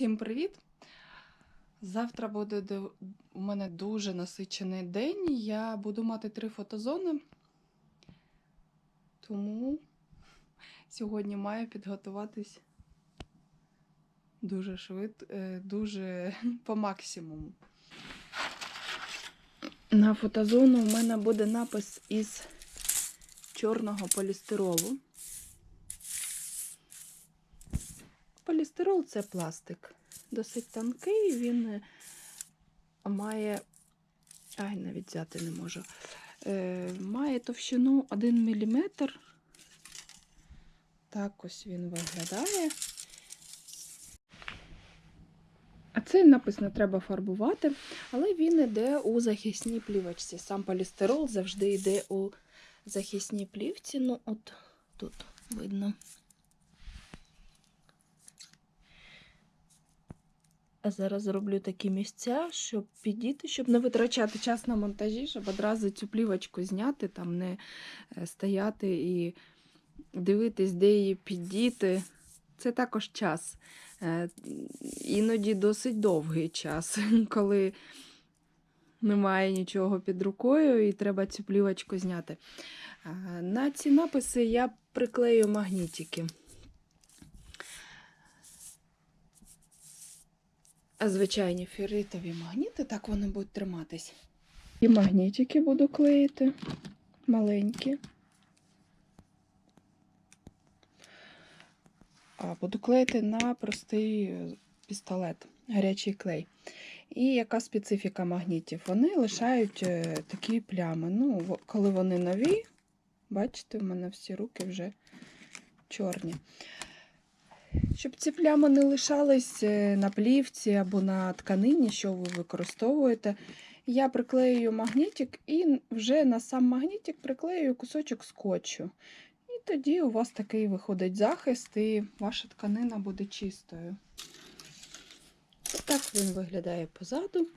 Всім привіт! Завтра буде у мене дуже насичений день. Я буду мати три фотозони, тому сьогодні маю підготуватись дуже швидко, дуже по максимуму. На фотозону у мене буде напис із чорного полістиролу. Полістирол це пластик. Досить тонкий, він е, має. Ай, навіть взяти не можу. Е, має товщину 1 мм. Так ось він виглядає. А цей напис не треба фарбувати, але він йде у захисній плівочці. Сам полістирол завжди йде у захисній плівці. Ну, от тут видно. А зараз зроблю такі місця, щоб підійти, щоб не витрачати час на монтажі, щоб одразу цю плівочку зняти, там не е, стояти і дивитись, де її піддіти. Це також час. Е, Іноді досить довгий час, коли немає нічого під рукою і треба цю плівочку зняти. Е, На ці написи я приклею магнітики. Звичайні ферритові магніти, так вони будуть триматись. І магнітики буду клеїти маленькі. А буду клеїти на простий пістолет, гарячий клей. І яка специфіка магнітів? Вони лишають е, такі плями. Ну, коли вони нові, бачите, в мене всі руки вже чорні. Щоб ці плями не лишались е, на плівці або на тканині, що ви використовуєте, я приклею магнітик і вже на сам магнітик приклею кусочок скотчу. І тоді у вас такий виходить захист, і ваша тканина буде чистою. Ось так він виглядає позаду.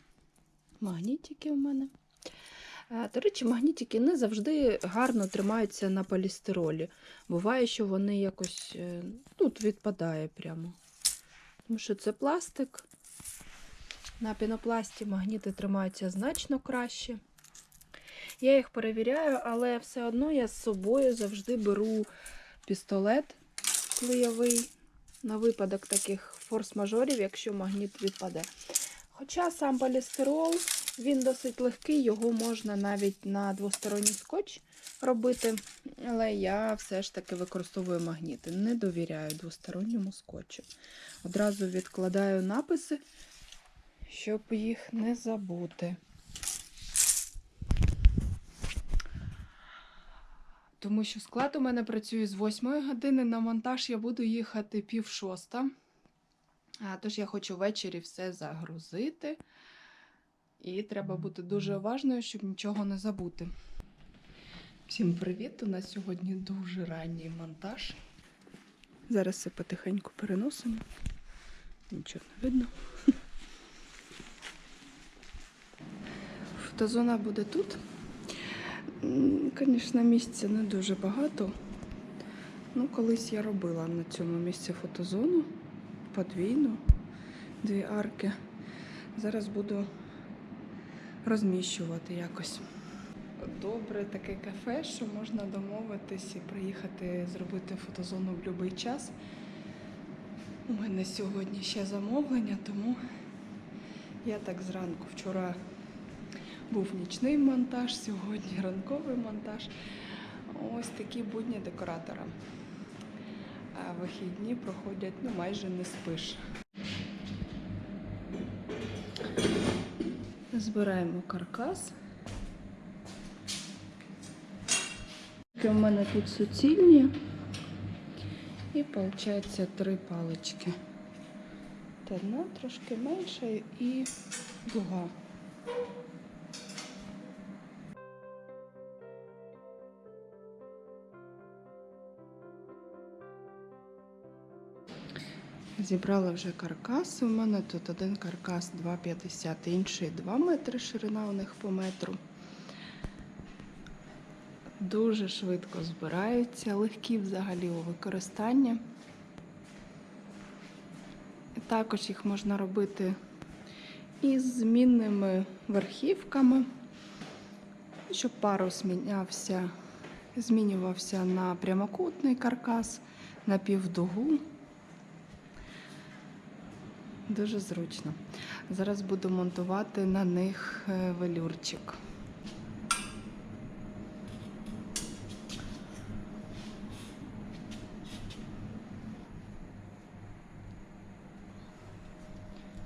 Магнітики у мене. Е, До речі, магнітики не завжди гарно тримаються на полістиролі. Буває, що вони якось е, тут відпадає прямо. Тому що це пластик. На пінопласті магніти тримаються значно краще. Я їх перевіряю, але все одно я з собою завжди беру пістолет клеєвий на випадок таких форс-мажорів, якщо магніт відпаде. Хоча сам полістирол, він досить легкий, його можна навіть на двосторонній скотч робити, але я все ж таки використовую магніти. Не довіряю двосторонньому скотчу. Одразу відкладаю написи, щоб їх не забути. Тому що склад у мене працює з 8 години. На монтаж я буду їхати пів шоста. Тож я хочу ввечері все загрузити. І треба бути дуже уважною, щоб нічого не забути. Всім привіт! У нас сьогодні дуже ранній монтаж. Зараз все потихеньку переносимо. Нічого не видно. Фотозона буде тут. Звісно, місця не дуже багато. Ну, колись я робила на цьому місці фотозону подвійну, дві арки. Зараз буду розміщувати якось. Добре таке кафе, що можна домовитись і приїхати зробити фотозону в будь-який час. У мене сьогодні ще замовлення, тому я так зранку вчора був нічний монтаж, сьогодні ранковий монтаж. Ось такі будні декоратора. А вихідні проходять ну, майже не спиш. Збираємо каркас. У мене тут суцільні. І виходить три палички. Одна трошки менша і дуга. Зібрала вже каркаси. У мене тут один каркас 2,50, інший 2 метри, ширина у них по метру. Дуже швидко збираються, легкі взагалі у використанні. Також їх можна робити із змінними верхівками, щоб парус змінювався на прямокутний каркас, на півдугу. Дуже зручно. Зараз буду монтувати на них е, велюрчик.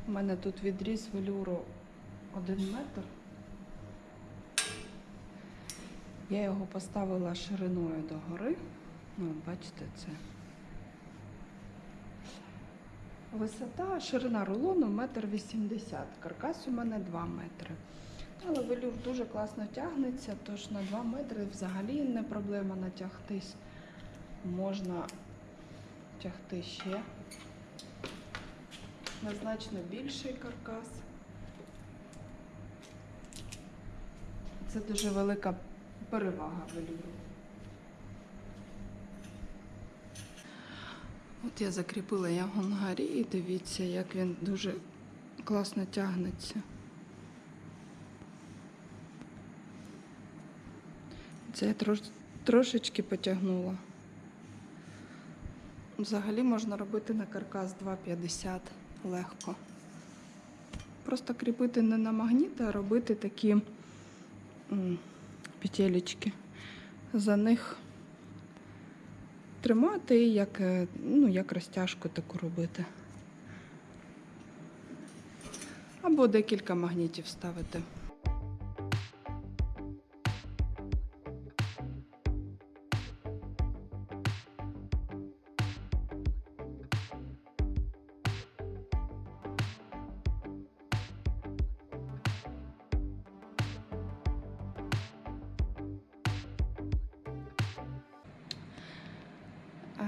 У мене тут відріз велюру один метр. Я його поставила шириною догори. Ну, бачите, це. Висота, ширина рулону метр вісімдесят. Каркас у мене 2 метри. Але велюр дуже класно тягнеться, тож на 2 метри взагалі не проблема натягтись. Можна тягти ще на значно більший каркас. Це дуже велика перевага велюру. От я закріпила горі і дивіться, як він дуже класно тягнеться. Це я трош, трошечки потягнула. Взагалі можна робити на каркас 2,50 легко. Просто кріпити не на магніт, а робити такі петелечки. За них тримати і як, е, ну, як розтяжку таку робити. Або декілька магнітів ставити.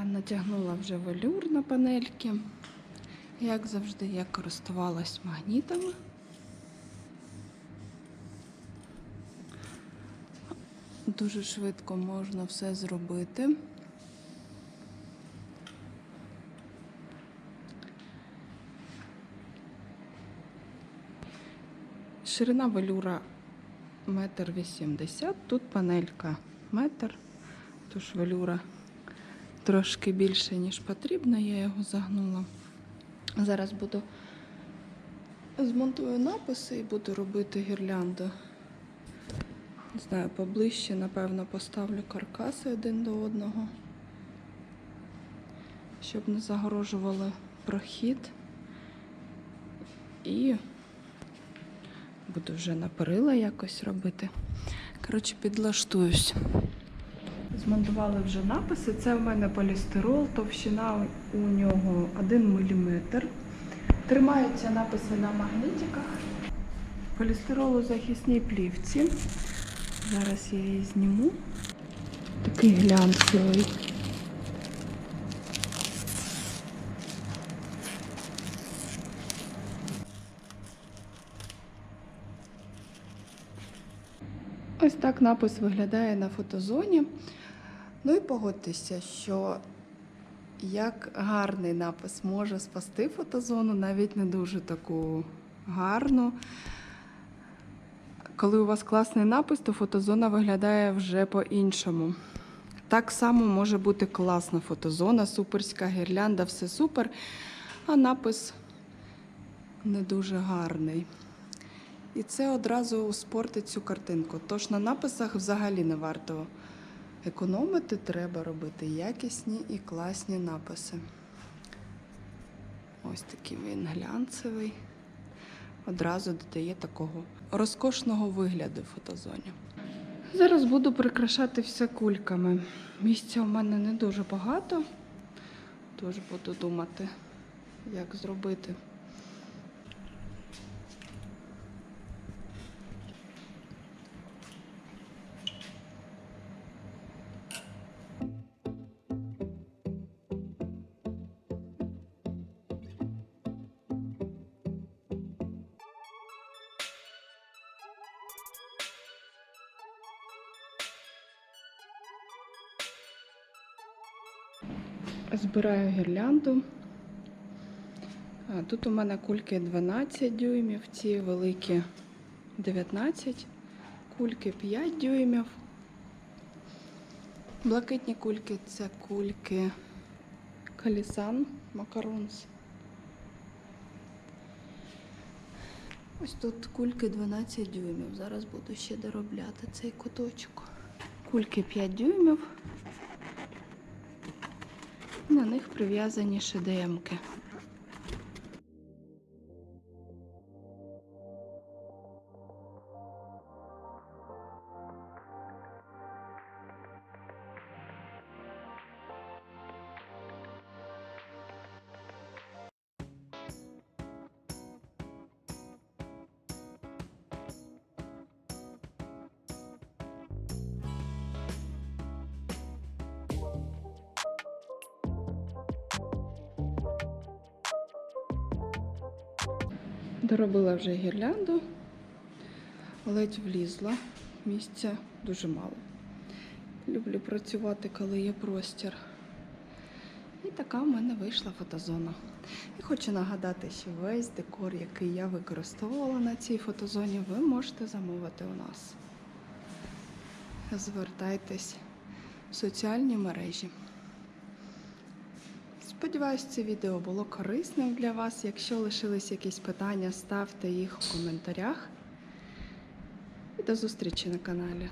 Натягнула вже велюр на панельки. Як завжди, я користувалась магнітами. Дуже швидко можна все зробити. Ширина велюра метр вісімдесят. Тут панелька метр, тож велюра трошки більше, ніж потрібно, я його загнула. Зараз буду змонтую написи і буду робити гірлянду. Не знаю, поближче, напевно, поставлю каркаси один до одного, щоб не загорожували прохід. І буду вже на перила якось робити. Коротше, підлаштуюсь. Змонтували вже написи. Це в мене полістирол, товщина у нього 1 мм. Тримаються написи на магнітиках. Полістирол у захисній плівці. Зараз я її зніму. Такий глянцевий. Ось так напис виглядає на фотозоні. Ну і погодьтеся, що як гарний напис може спасти фотозону, навіть не дуже таку гарну. Коли у вас класний напис, то фотозона виглядає вже по-іншому. Так само може бути класна фотозона, суперська гірлянда, все супер, а напис не дуже гарний. І це одразу спортить цю картинку. Тож на написах взагалі не варто економити, треба робити якісні і класні написи. Ось такий він глянцевий. Одразу додає такого розкошного вигляду фотозоні. Зараз буду прикрашати все кульками. Місця у мене не дуже багато, тож буду думати, як зробити. Збираю гірлянду. Тут у мене кульки 12 дюймів, ці великі 19, кульки 5 дюймів. Блакитні кульки це кульки Калісан Макаронс. Ось тут кульки 12 дюймів. Зараз буду ще доробляти цей куточок. Кульки 5 дюймів. На них прив'язані шедемки. Доробила вже гірлянду, ледь влізла. Місця дуже мало. Люблю працювати, коли є простір. І така в мене вийшла фотозона. І хочу нагадати, що весь декор, який я використовувала на цій фотозоні, ви можете замовити у нас. Звертайтесь в соціальні мережі. Сподіваюсь, це відео було корисним для вас. Якщо лишились якісь питання, ставте їх у коментарях. І до зустрічі на каналі.